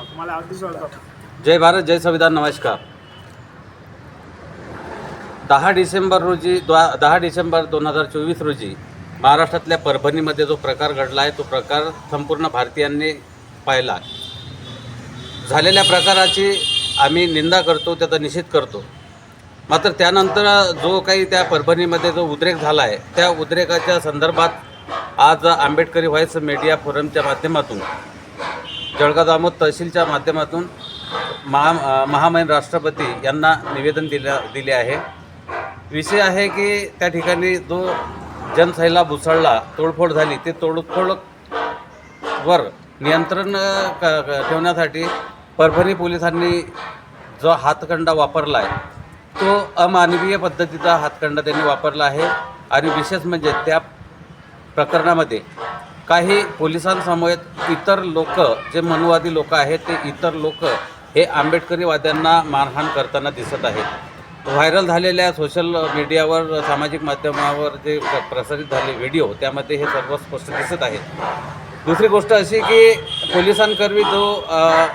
तुम्हाला अगदी स्वागत जय भारत जय संविधान नमस्कार. दहा डिसेंबर रोजी द्वा दहा डिसेंबर दोन हजार चोवीस रोजी महाराष्ट्रातल्या परभणीमध्ये जो प्रकार घडला आहे तो प्रकार संपूर्ण भारतीयांनी पाहिला. झालेल्या प्रकाराची आम्ही निंदा करतो त्याचा निषेध करतो. मात्र त्यानंतर जो काही त्या परभणीमध्ये जो उद्रेक झाला आहे त्या उद्रेकाच्या संदर्भात आज आंबेडकरी व्हॉइस मीडिया फोरमच्या माध्यमातून जळगाव दामोद तहसीलच्या माध्यमातून महा अ, महामहिम राष्ट्रपती यांना निवेदन दिलं दिले आहे. विषय आहे की त्या ठिकाणी जो जनसैला भुसळला तोडफोड झाली ते तोडफोड वर नियंत्रण क- क- ठेवण्यासाठी परभणी पोलिसांनी जो हातखंडा वापरला आहे तो अमानवीय पद्धतीचा हातखंडा त्यांनी वापरला आहे. आणि विशेष म्हणजे त्या प्रकरणामध्ये काही पोलिसांसमवेत इतर लोक जे मनुवादी लोक आहेत ते इतर लोक हे आंबेडकरीवाद्यांना मारहाण करताना दिसत आहेत. व्हायरल झालेल्या सोशल मीडियावर सामाजिक माध्यमावर जे प्र- प्रसारित झाले व्हिडिओ त्यामध्ये हे सर्व स्पष्ट दिसत आहेत. दुसरी गोष्ट अशी की पोलिसांकरवी जो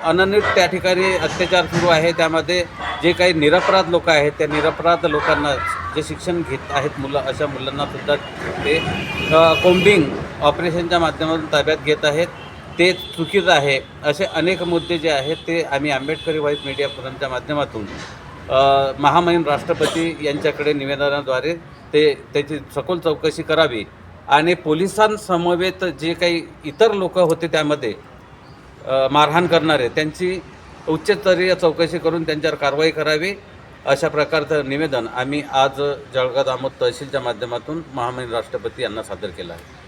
अनन्वित त्या ठिकाणी अत्याचार सुरू आहे त्यामध्ये जे काही निरपराध लोक आहेत त्या निरपराध लोकांना जे शिक्षण घेत आहेत मुलं अशा मुलांना सुद्धा ते कोम्बिंग ऑपरेशनच्या माध्यमातून ताब्यात घेत आहेत. ते चुकीचं आहे. असे अनेक मुद्दे जे आहेत ते आम्ही आंबेडकरी व्हाईस मीडिया फोरमच्या माध्यमातून महामहिम राष्ट्रपती यांच्याकडे निवेदनाद्वारे ते त्याची सखोल चौकशी करावी. आणि पोलिसांसमवेत जे काही इतर लोक होते त्यामध्ये मारहाण करणारे त्यांची उच्चस्तरीय चौकशी करून त्यांच्यावर कारवाई करावी. अशा प्रकारचं निवेदन आम्ही आज जळगाव दामोद तहसीलच्या माध्यमातून महामहिम राष्ट्रपती यांना सादर केलं आहे.